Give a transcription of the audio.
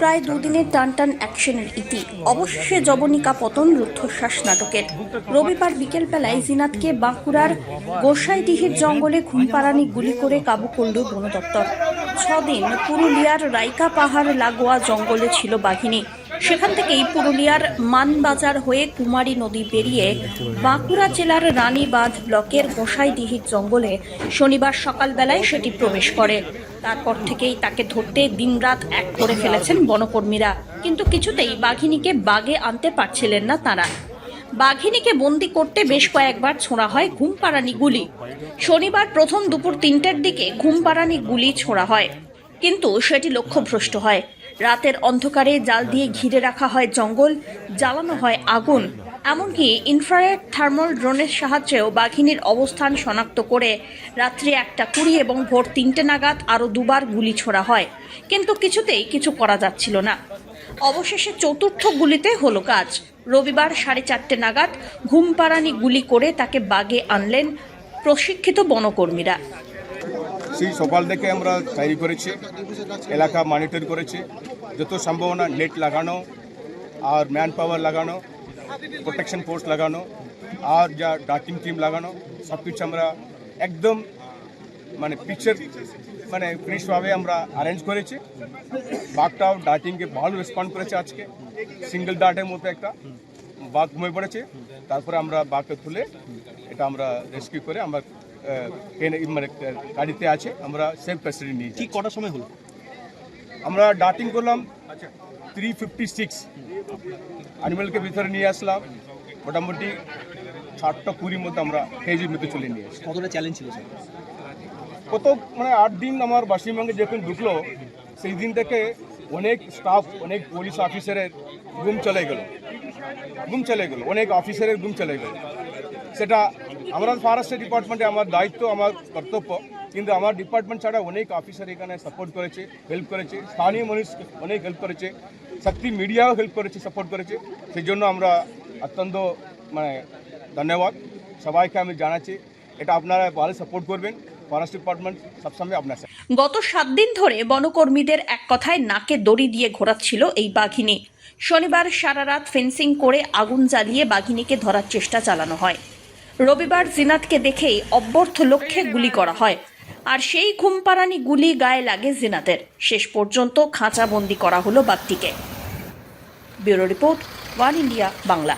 প্রায় দুদিনের টান টান অ্যাকশনের ইতি। অবশেষে জবনিকা পতন, রুদ্ধশ্বাস নাটকের। রবিবার বিকেল বেলায় জিনাতকে বাঁকুড়ার গোসাইডিহির জঙ্গলে ঘুমপাড়ানি গুলি করে কাবু করল বন দপ্তর ছদিন পুরুলিয়ার রাইকা পাহাড় লাগোয়া জঙ্গলে ছিল বাঘিনী। সেখান থেকেই পুরুলিয়ার মানবাজার হয়ে কুমারী নদী পেরিয়ে বাঁকুড়া জেলার রানীবাঁধ ব্লকের গোসাইডিহির জঙ্গলে শনিবার সকালবেলায় সেটি প্রবেশ করে। তারপর থেকেই তাকে ধরতে দিনরাত এক করে ফেলেছেন বনকর্মীরা। কিন্তু কিছুতেই বাঘিনীকে বাগে আনতে পারছিলেন না তারা। বাঘিনীকে বন্দি করতে বেশ কয়েকবার ছোঁড়া হয় ঘুমপাড়ানি গুলি। শনিবার প্রথম দুপুর তিনটের দিকে ঘুমপাড়ানি গুলি ছোঁড়া হয়। কিন্তু সেটি লক্ষ্যভ্রষ্ট হয়। রাতের অন্ধকারে জাল দিয়ে ঘিরে রাখা হয় জঙ্গল, জ্বালানো হয় আগুন। এমনকি ইনফ্রারেড থার্মাল ড্রোনের সাহায্যেও বাঘিনীর অবস্থান শনাক্ত করে রাত্রি একটা কুড়ি এবং ভোর তিনটে নাগাদ আরও দুবার গুলি ছোড়া হয়। কিন্তু কিছুতেই কিছু করা যাচ্ছিল না। অবশেষে চতুর্থ গুলিতে হলো কাজ। রবিবার সাড়ে চারটে নাগাদ ঘুমপাড়ানি গুলি করে তাকে বাগে আনলেন প্রশিক্ষিত বনকর্মীরা। সেই সকাল থেকে আমরা তৈরি করেছি। এলাকা মনিটর করেছি। যত সম্ভাবনা নেট লাগানো আর ম্যান পাওয়ার লাগানো প্রোটেকশন ফোর্স লাগানো আর যা ডাকিং টিম লাগানো সব কিছু আমরা একদম মানে পিকচার মানে ফ্রেশভাবে আমরা অ্যারেঞ্জ করেছি। বাঘটাও ডাটিংকে ভালো রেসপন্ড করেছে আজকে। সিঙ্গেল ডাটের মতো একটা বাঘ ঘুমিয়ে পড়েছে। তারপরে আমরা বাঘকে তুলে এটা আমরা রেস্কিউ করে আমরা মানে গাড়িতে আছে আমরা সেফ কাস্টাডি নিয়েছি ঠিক কটার সময় হলো? আমরা ডাটিং করলাম থ্রি ফিফটি সিক্স অ্যানিমেলকে ভিতরে নিয়ে আসলাম মোটামুটি ষাটটা কুড়ির মধ্যে আমরা কেজির মধ্যে চলে নিয়ে আসি কতটা চ্যালেঞ্জ ছিল স্যার কত মানে আট দিন আমার পশ্চিমবঙ্গে যখন ঢুকলো সেই দিন থেকে অনেক স্টাফ অনেক পুলিশ অফিসারের গুম চলে গেল। গুম চলে গেল অনেক অফিসারের গুম চলে গেল। সেটা আমরা ফরেস্ট ডিপার্টমেন্টে আমার দায়িত্ব, আমার কর্তব্য। কিন্তু আমার ডিপার্টমেন্ট ছাড়া অনেক অফিসার এখানে সাপোর্ট করেছে হেল্প করেছে, স্থানীয় মানুষ অনেক হেল্প করেছে শক্তি মিডিয়াও হেল্প করেছে সাপোর্ট করেছে। সেই জন্য আমরা অত্যন্ত মানে ধন্যবাদ। সবাইকে আমি জানাচ্ছি, এটা আপনারা ভালো সাপোর্ট করবেন। ডিপার্টমেন্ট সবসময় আপনার গত সাত দিন ধরে বনকর্মীদের এক কথায় নাকে দড়ি দিয়ে ঘোরাচ্ছিল এই বাঘিনী। শনিবার সারা রাত ফেন্সিং করে আগুন জ্বালিয়ে বাঘিনীকে ধরার চেষ্টা চালানো হয়। রবিবার জিনাতকে দেখেই অব্যর্থ লক্ষ্যে গুলি করা হয়। আর সেই ঘুমপাড়ানি গুলি গায়ে লাগে জিনাতের। শেষ পর্যন্ত খাঁচাবন্দি করা হলো বাঘটিকে। Bureau report, one India Bangla.